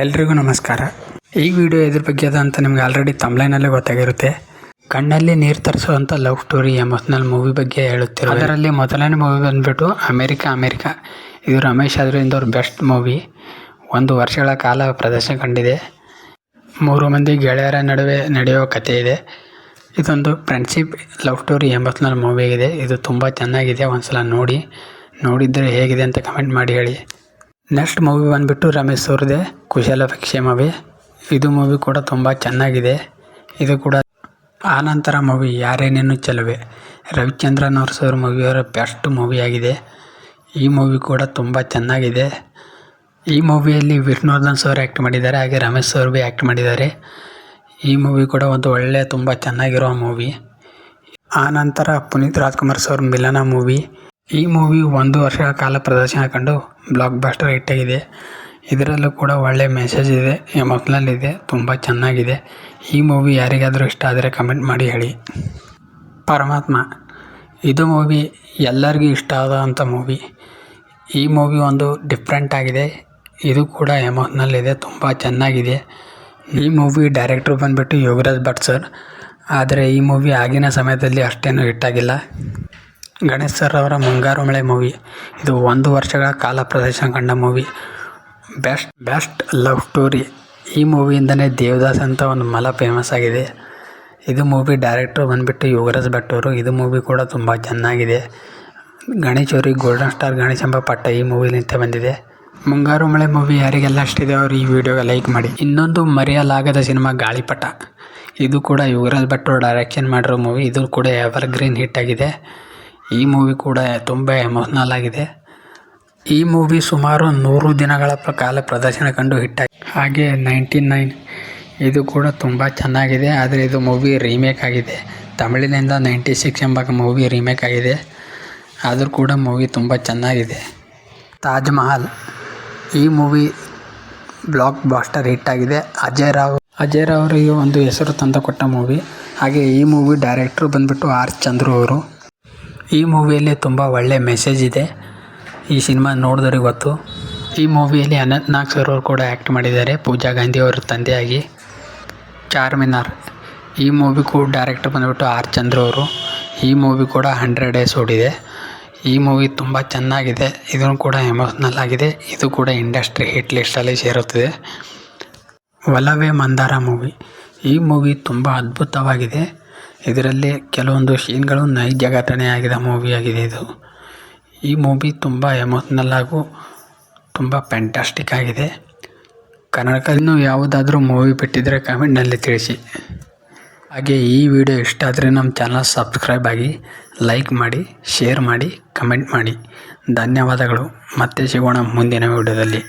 ಎಲ್ರಿಗೂ ನಮಸ್ಕಾರ. ಈ ವಿಡಿಯೋ ಇದ್ರ ಬಗ್ಗೆ ಅದ ಅಂತ ನಿಮ್ಗೆ ಆಲ್ರೆಡಿ ತಮ್ಲೈನಲ್ಲೇ ಗೊತ್ತಾಗಿರುತ್ತೆ. ಕಣ್ಣಲ್ಲಿ ನೀರು ತರಿಸುವಂಥ ಲವ್ ಸ್ಟೋರಿ ಎಮೋಷ್ನಲ್ ಮೂವಿ ಬಗ್ಗೆ ಹೇಳುತ್ತಿರೋ ಅದರಲ್ಲಿ ಮೊದಲನೇ ಮೂವಿ ಬಂದ್ಬಿಟ್ಟು ಅಮೇರಿಕ ಅಮೇರಿಕ. ಇದು ರಮೇಶ್ ಅದರಿಂದ ಅವ್ರ ಬೆಸ್ಟ್ ಮೂವಿ ಒಂದು ವರ್ಷಗಳ ಕಾಲ ಪ್ರದರ್ಶನ ಕಂಡಿದೆ. ಮೂರು ಮಂದಿ ಗೆಳೆಯರ ನಡುವೆ ನಡೆಯುವ ಕಥೆ ಇದೆ. ಇದೊಂದು friendship love story emotional movie ಆಗಿದೆ. ಇದು ತುಂಬ ಚೆನ್ನಾಗಿದೆ. ಒಂದು ಸಲ ನೋಡಿ. ನೋಡಿದರೆ ಹೇಗಿದೆ ಅಂತ ಕಮೆಂಟ್ ಮಾಡಿ ಹೇಳಿ. ನೆಕ್ಸ್ಟ್ ಮೂವಿ ಬಂದುಬಿಟ್ಟು ರಮೇಶ್ ಅವ್ರದ್ದೇ ಕುಶಲಕ್ಷೇಮವೇ ಇದು ಮೂವಿ ಕೂಡ ತುಂಬ ಚೆನ್ನಾಗಿದೆ. ಇದು ಕೂಡ ಆನಂತರ ಮೂವಿ ಯಾರೇನೇನು ಚೆಲುವೆ. ರವಿಚಂದ್ರನ್ ಅವ್ರ ಸರ್ ಮೂವಿಯವರ ಬೆಸ್ಟ್ ಮೂವಿ ಆಗಿದೆ. ಈ ಮೂವಿ ಕೂಡ ತುಂಬ ಚೆನ್ನಾಗಿದೆ. ಈ ಮೂವಿಯಲ್ಲಿ ವಿಷ್ಣುವರ್ಧನ್ ಸರ್ ಆ್ಯಕ್ಟ್ ಮಾಡಿದ್ದಾರೆ, ಹಾಗೆ ರಮೇಶ್ ಸರ್ ಭೀ ಆ್ಯಕ್ಟ್ ಮಾಡಿದ್ದಾರೆ. ಈ ಮೂವಿ ಕೂಡ ಒಂದು ಒಳ್ಳೆಯ ತುಂಬ ಚೆನ್ನಾಗಿರೋ ಮೂವಿ ಆನಂತರ ಪುನೀತ್ ರಾಜ್ಕುಮಾರ್ ಸರ್ ಮಿಲನ ಮೂವಿ ಈ ಮೂವಿ ಒಂದು ವರ್ಷ ಕಾಲ ಪ್ರದರ್ಶನ ಕಂಡು ಬ್ಲಾಕ್ ಬಾಸ್ಟರ್ ಆಗಿದೆ. ಇದರಲ್ಲೂ ಕೂಡ ಒಳ್ಳೆ ಮೆಸೇಜ್ ಇದೆ ಎಮೋಷ್ನಲ್ ಇದೆ ತುಂಬ ಚೆನ್ನಾಗಿದೆ. ಈ ಮೂವಿ ಯಾರಿಗಾದರೂ ಇಷ್ಟ ಆದರೆ ಕಮೆಂಟ್ ಮಾಡಿ ಹೇಳಿ. ಪರಮಾತ್ಮ, ಇದು ಮೂವಿ ಎಲ್ಲರಿಗೂ ಇಷ್ಟ ಆದಂಥ ಮೂವಿ ಈ ಮೂವಿ ಒಂದು ಡಿಫ್ರೆಂಟ್ ಆಗಿದೆ. ಇದು ಕೂಡ ಎಮೋಷ್ನಲ್ ಇದೆ ತುಂಬ ಚೆನ್ನಾಗಿದೆ. ಈ ಮೂವಿ ಡೈರೆಕ್ಟ್ರು ಬಂದುಬಿಟ್ಟು ಯೋಗರಾಜ್ ಭಟ್ ಸರ್ ಆದರೆ ಈ ಮೂವಿ ಆಗಿನ ಸಮಯದಲ್ಲಿ ಅಷ್ಟೇನು ಹಿಟ್ಟಾಗಿಲ್ಲ ಗಣೇಶ್ ಸರ್ ಅವರ ಮುಂಗಾರು ಮಳೆ ಮೂವಿ. ಇದು ಒಂದು ವರ್ಷಗಳ ಕಾಲ ಪ್ರದರ್ಶನ ಕಂಡ movie. Best best love story. ಈ ಮೂವಿಯಿಂದನೇ ದೇವದಾಸ್ ಅಂತ ಒಂದು ಮಲ ಫೇಮಸ್ ಆಗಿದೆ. ಇದು ಮೂವಿ ಡೈರೆಕ್ಟ್ರು ಬಂದುಬಿಟ್ಟು ಯೋಗರಾಜ್ ಭಟ್ ಅವರು ಇದು ಮೂವಿ ಕೂಡ ತುಂಬ ಚೆನ್ನಾಗಿದೆ. ಗಣೇಶ್ ಅವ್ರಿಗೆ ಗೋಲ್ಡನ್ ಸ್ಟಾರ್ ಗಣೇಶ್ ಎಂಬ ಪಟ್ಟ ಈ ಮೂವಿಲಿಂದ ಬಂದಿದೆ. ಮುಂಗಾರು ಮಳೆ ಮೂವಿ ಯಾರಿಗೆಲ್ಲ ಅಷ್ಟಿದೆ ಅವರು ಈ ವಿಡಿಯೋಗೆ ಲೈಕ್ ಮಾಡಿ. ಇನ್ನೊಂದು ಮರೆಯಲಾಗದ ಸಿನಿಮಾ ಗಾಳಿಪಟ. ಇದು ಕೂಡ ಯುವರಾಜ್ ಭಟ್ ಅವರು ಡೈರೆಕ್ಷನ್ ಮಾಡಿರೋ ಮೂವಿ. ಇದು ಕೂಡ ಎವರ್ ಗ್ರೀನ್ ಹಿಟ್ ಆಗಿದೆ. ಈ ಮೂವಿ ಕೂಡ ತುಂಬ ಎಮೋಷ್ನಲ್ ಆಗಿದೆ. ಈ ಮೂವಿ ಸುಮಾರು ನೂರು ದಿನಗಳ ಕಾಲ ಪ್ರದರ್ಶನ ಕಂಡು ಹಿಟ್ಟಾಗಿ ಹಾಗೆ ನೈಂಟಿ ನೈನ್ ಇದು ಕೂಡ ತುಂಬ ಚೆನ್ನಾಗಿದೆ. ಆದರೆ ಇದು ಮೂವಿ ರೀಮೇಕ್ ಆಗಿದೆ. ತಮಿಳಿನಿಂದ ನೈಂಟಿ ಸಿಕ್ಸ್ ಎಂಬ ಮೂವಿ ರೀಮೇಕ್ ಆಗಿದೆ. ಆದರೂ ಕೂಡ ಮೂವಿ ತುಂಬ ಚೆನ್ನಾಗಿದೆ. ತಾಜ್ ಮಹಲ್ ಈ ಮೂವಿ ಬ್ಲಾಕ್ ಬಾಸ್ಟರ್ ಹಿಟ್ ಆಗಿದೆ. ಅಜಯ್ ರಾವ್ ಅಜಯ್ ರಾವ್ ಅವರಿಗೆ ಒಂದು ಹೆಸರು ತಂದು ಕೊಟ್ಟ ಮೂವಿ ಹಾಗೆ ಈ ಮೂವಿ ಡೈರೆಕ್ಟ್ರು ಬಂದುಬಿಟ್ಟು ಆರ್ ಚಂದ್ರು ಅವರು. ಈ ಮೂವಿಯಲ್ಲಿ ತುಂಬ ಒಳ್ಳೆಯ ಮೆಸೇಜ್ ಇದೆ. ಈ ಸಿನಿಮಾ ನೋಡಿದವ್ರಿಗೆ ಗೊತ್ತು. ಈ ಮೂವಿಯಲ್ಲಿ ಅನಂತ್ ನಾಗ್ ಸರ್ ಅವರು ಕೂಡ ಆ್ಯಕ್ಟ್ ಮಾಡಿದ್ದಾರೆ, ಪೂಜಾ ಗಾಂಧಿ ಅವರ ತಂದೆಯಾಗಿ. ಚಾರ್ಮಿನಾರ್. ಈ ಮೂವಿ ಕೂಡ ಡೈರೆಕ್ಟರ್ ಬಂದುಬಿಟ್ಟು ಆರ್ ಚಂದ್ರು ಅವರು. ಈ ಮೂವಿ ಕೂಡ ಹಂಡ್ರೆಡ್ ಡೇಸ್ ಓಡಿದೆ. ಈ ಮೂವಿ ತುಂಬ ಚೆನ್ನಾಗಿದೆ. ಇದನ್ನು ಕೂಡ ಎಮೋಷ್ನಲ್ ಆಗಿದೆ. ಇದು ಕೂಡ ಇಂಡಸ್ಟ್ರಿ ಹಿಟ್ ಲಿಸ್ಟಲ್ಲಿ ಸೇರುತ್ತದೆ. ಒಲವೇ ಮಂದಾರ ಮೂವಿ ಈ ಮೂವಿ ತುಂಬ ಅದ್ಭುತವಾಗಿದೆ. ಇದರಲ್ಲಿ ಕೆಲವೊಂದು ಸೀನ್ಗಳು ನೈಜ ಘಟನೆಯಾಗಿದ ಆಗಿದ ಮೂವಿಯಾಗಿದೆ ಇದು. ಈ ಮೂವಿ ತುಂಬ ಎಮೋಷ್ನಲ್ ಹಾಗೂ ತುಂಬ ಫ್ಯಾಂಟಾಸ್ಟಿಕ್ ಆಗಿದೆ. ಕನ್ನಡಕ ಇನ್ನೂ ಯಾವುದಾದ್ರೂ ಮೂವಿ ಬಿಟ್ಟಿದ್ದರೆ ಕಮೆಂಟ್ನಲ್ಲಿ ತಿಳಿಸಿ. ಹಾಗೆ ಈ ವಿಡಿಯೋ ಇಷ್ಟ ಆದರೆ ನಮ್ಮ ಚಾನಲ್ ಸಬ್ಸ್ಕ್ರೈಬ್ ಆಗಿ ಲೈಕ್ ಮಾಡಿ ಶೇರ್ ಮಾಡಿ ಕಮೆಂಟ್ ಮಾಡಿ. ಧನ್ಯವಾದಗಳು. ಮತ್ತೆ ಸಿಗೋಣ ಮುಂದಿನ ವಿಡಿಯೋದಲ್ಲಿ